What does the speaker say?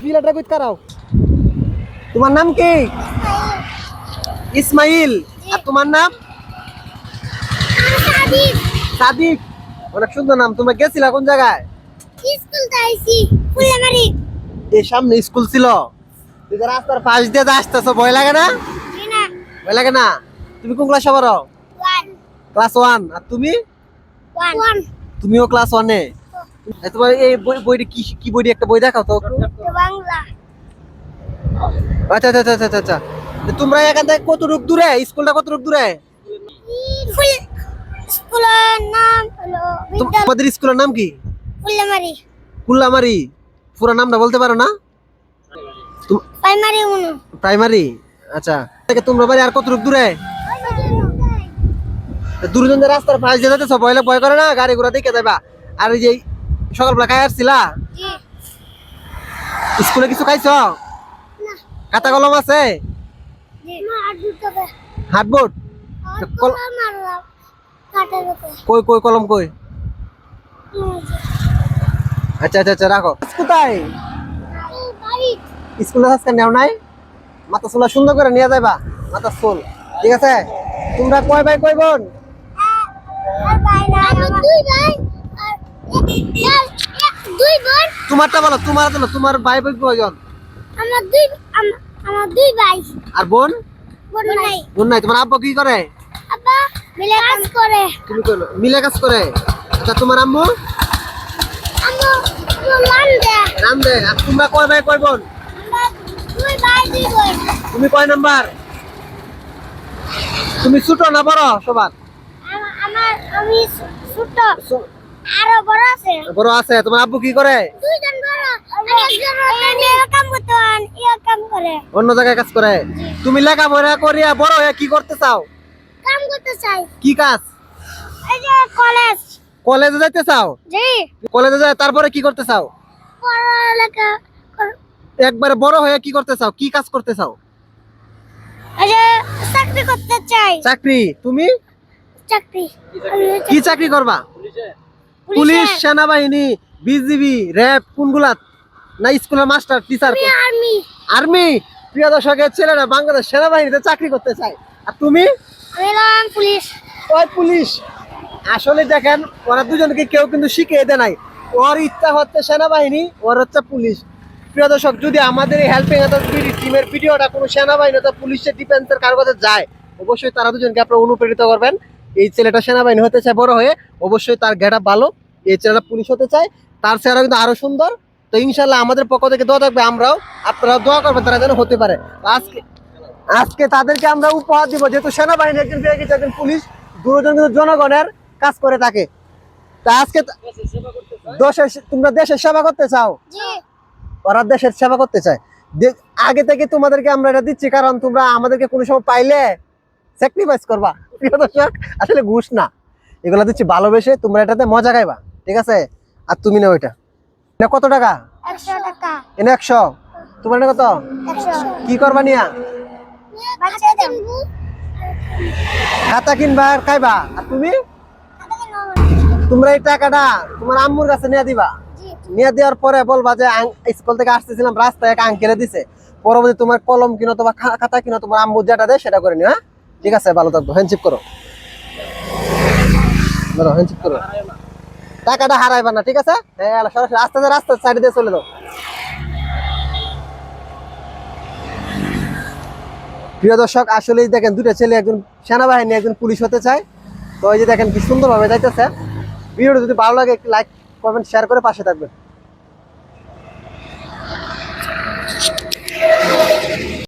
পিলাটা কইত কারাও। তোমার নাম কি? ইসমাইল। আর তোমার নাম? সাদিক। অনেক সুন্দর নাম। তোমরা গেছিলা কোন জায়গায়? স্কুল যাইছি ফুলমারি এই সামনে স্কুল ছিল। তুই যে রাস্তার পাশ দিয়ে আসতেছ ভয় লাগে না? ভয় লাগে না? তুমি কোন ক্লাসে পড়ো ক্লাস ওয়ান আর তুমি? তুমিও ক্লাস ওয়ানে তোমার এই বইটা কি কি বই একটা বই দেখাও তো বাংলা। আচ্ছা আচ্ছা আচ্ছা আচ্ছা আচ্ছা। তোমরা এখান থেকে কতটুক দূরে? স্কুলটা কতটুক দূরে? ফুল স্কুলের নাম হলো তোমাদের স্কুলের নাম কি? কুল্লামারি পুরো নামটা বলতে পারো না? Primary primary. আচ্ছা। তোমরা বাড়ি আর কতটুক দূরে? দূরজনদের রাস্তার পাশ দিয়ে যেতেছ ভয় ভয় করে না গাড়ি ঘোড়া দেখে যাবা আর এই যে সকালবেলা খাই আসছিলা? স্কুলে কিছু খাইছ? না। খাতা কলম আছে? জি। মা আর দুটো হাটবোর্ড আর তো কল- কলম মারলাম কই কই কলম কই? আচ্ছা আচ্ছা আচ্ছা রাখো। কোথায়? স্কুলে আজকে নেও নাই? মাথা চুলা সুন্দর করে নিয়ে যাইবা মাথা চুল ঠিক আছে? তোমরা কয় ভাই কয় বোন? দুই বোন। তোমারটা বলো তোমার না, তোমার ভাই বোন কয়জন আমার দুই আমার দুই ভাই। আর বোন? বোন নাই। বোন নাই তোমার আব্বু কি করে? আব্বা মিলে কাজ করে। তুমি করো মিলে কাজ করে? আচ্ছা তোমার আম্মু? আমো লান দে। রাম দে। আর তোমরা কয় ভাই কয় বোন? দুই ভাই দুই বোন। তুমি কয় নাম্বার? তুমি ছোট না বড় সবার? আমার আমি ছোট। আরও বড় আছে। বড় আছে তোমার আব্বু কি করে? দুইজন বড় একজন কাম করতে কাম করে। অন্য জায়গায় কাজ করে। তুমি লেখাপড়া করিয়া বড় হয়ে কি করতে চাও? কাম করতে চাই। কি কাজ? এই যে কলেজ। কলেজে যাইতে চাও? জি। কলেজে যায় তারপরে কি করতে চাও? পড়ালেখা একবারে বড় হয়ে কি করতে চাও? কি কাজ করতে চাও? এই যে চাকরি করতে চাই। চাকরি? তুমি? চাকরি। কি চাকরি করবা? পুলিশ সেনাবাহিনী বিজিবি র্যাব কোনগুলা? না স্কুলের মাস্টার টিচার আর্মি আর্মি প্রিয় দর্শকের ছেলেরা বাংলাদেশ সেনাবাহিনীতে চাকরি করতে চায়। আর তুমি? পুলিশ। ওই পুলিশ। আসলে দেখেন ওরা দুজনকে কেউ কিন্তু শিখিয়ে দেয় নাই। ওর ইচ্ছা হচ্ছে সেনাবাহিনী ওর হচ্ছে পুলিশ। প্রিয় দর্শক যদি আমাদের এই হেল্পিং টিমের ভিডিওটা কোনো সেনাবাহিনী অথবা পুলিশের ডিফেন্সের কারও কাছে যায় অবশ্যই তারা দুজনকে আপনারা অনুপ্রেরিত করবেন। এই ছেলেটা সেনাবাহিনী হতে চায় বড় হয়ে অবশ্যই তার গেটা ভালো। এই ছেলেটা পুলিশ হতে চায়। তার চেহারা কিন্তু আরও সুন্দর। তো ইনশাল্লাহ আমাদের পক্ষ থেকে দোয়া থাকবে আমরাও। আপনারা দোয়া করবেন তারা যেন হতে পারে। আজকে আজকে তাদেরকে আমরা উপহার দিব। যেহেতু সেনাবাহিনী একজন পেয়ে গেছে একজন পুলিশ দুজন কিন্তু জনগণের কাজ করে থাকে। তা আজকে দেশের তোমরা দেশের সেবা করতে চাও? ওরা দেশের সেবা করতে চায়। আগে থেকে তোমাদেরকে আমরা এটা দিচ্ছি কারণ তোমরা আমাদেরকে কোনো সময় পাইলে স্যাক্রিফাইস করবা। প্রিয় দর্শক আসলে ঘুষ না। এগুলো দিচ্ছি ভালোবেসে তোমরা এটাতে মজা খাইবা ঠিক আছে? আর তুমি না ওইটা এটা কত টাকা? এনে একশো। তোমার এটা কত? কি করবা নিয়া? খাতা কিনবা আর খাইবা। আর তুমি? তোমরা এই টাকাটা তোমার আম্মুর কাছে নিয়ে দিবা। নিয়ে দেওয়ার পরে বলবা যে স্কুল থেকে আসতেছিলাম রাস্তায় এক আঙ্কেলে দিছে। পরবর্তী তোমার কলম কিনো তোমার খাতা কিনো তোমার আম্মু যেটা দেয় সেটা করে নিও হ্যাঁ? ঠিক আছে, ভালো থাকব। হ্যান্ডশিপ করো। হ্যান্ডশিপ করো। টাকাটা হারাইবা না, ঠিক আছে? হ্যাঁ সরাসরি আস্তে আস্তে রাস্তার সাইডে দিয়ে চলে দাও প্রিয় দর্শক, আসলেই দেখেন দুটো ছেলে একজন সেনাবাহিনী, একজন পুলিশ হতে চায়। তো এই যে দেখেন কি সুন্দরভাবে যাইতেছে। ভিডিওটা যদি ভালো লাগে, একটু লাইক কমেন্ট শেয়ার করে পাশে থাকবেন।